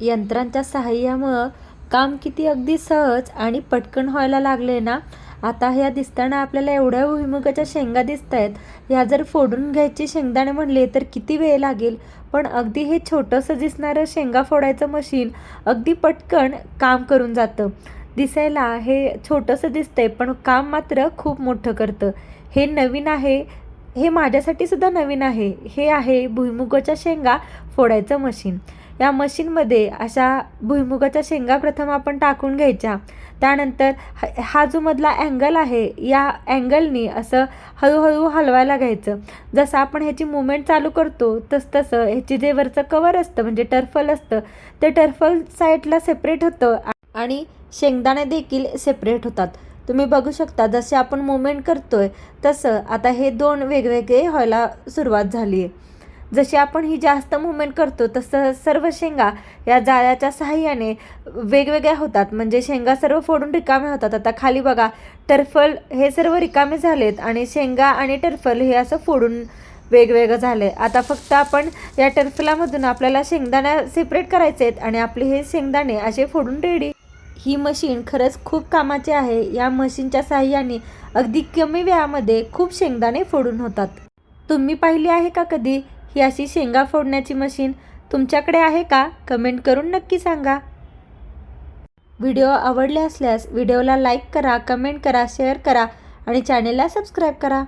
यंत्रांच्या सहाय्यामुळं काम किती अगदी सहज आणि पटकन व्हायला लागले ना? आता ह्या दिसताना आपल्याला एवढ्या भुईमुगाच्या शेंगा दिसत आहेत ह्या जर फोडून घ्यायची शेंगदाणे म्हणले तर किती वेळ लागेल? पण अगदी हे छोटंसं दिसणारं शेंगा फोडायचं मशीन अगदी पटकन काम करून जातं. दिसायला हे छोटंसं दिसतंय पण काम मात्र खूप मोठं करतं. हे नवीन आहे हे माझ्यासाठी सुद्धा नवीन आहे. हे आहे भुईमुगाच्या शेंगा फोडायचं मशीन. या मशीनमध्ये अशा भुईमुगाच्या शेंगा प्रथम आपण टाकून घ्यायच्या. त्यानंतर ह- हा जो मधला अँगल आहे या अँगलनी असं हळूहळू हलवायला घ्यायचं. जसं आपण ह्याची मुवमेंट चालू करतो तस तसं ह्याची जे वरचं कवर असतं म्हणजे टर्फल असतं ते टर्फल साईडला सेपरेट होतं आणि शेंगदाणे देखील सेपरेट होतात. तुम्ही बघू शकता जसे आपण मुवमेंट करतोय तसं आता हे दोन वेगवेगळे व्हायला सुरुवात झाली आहे जशी आपण ही जास्त मुवमेंट करतो तसं सर्व शेंगा या जाळ्याच्या सहाय्याने वेगवेगळ्या होतात. म्हणजे शेंगा सर्व फोडून रिकामे होतात. आता खाली बघा टर्फल हे सर्व रिकामे झालेत आणि शेंगा आणि टर्फल हे असं फोडून वेगवेगळं झालं आहे आता फक्त आपण या टर्फलामधून आपल्याला शेंगदाण्या सेपरेट करायचे आहेत आणि आपले हे शेंगदाणे असे फोडून रेडी ही मशीन खरंच खूप कामाची आहे. या मशीनच्या साहाय्याने अगदी कमी वेळामध्ये खूप शेंगदाणे फोडून होतात. तुम्ही पाहिली आहे का कधी? ही अशी शेंगा फोडण्याची मशीन तुमच्याकडे आहे का? कमेंट करून नक्की सांगा. व्हिडिओ आवडले असल्यास व्हिडिओला लाईक करा कमेंट करा शेअर करा आणि चॅनेलला सबस्क्राईब करा.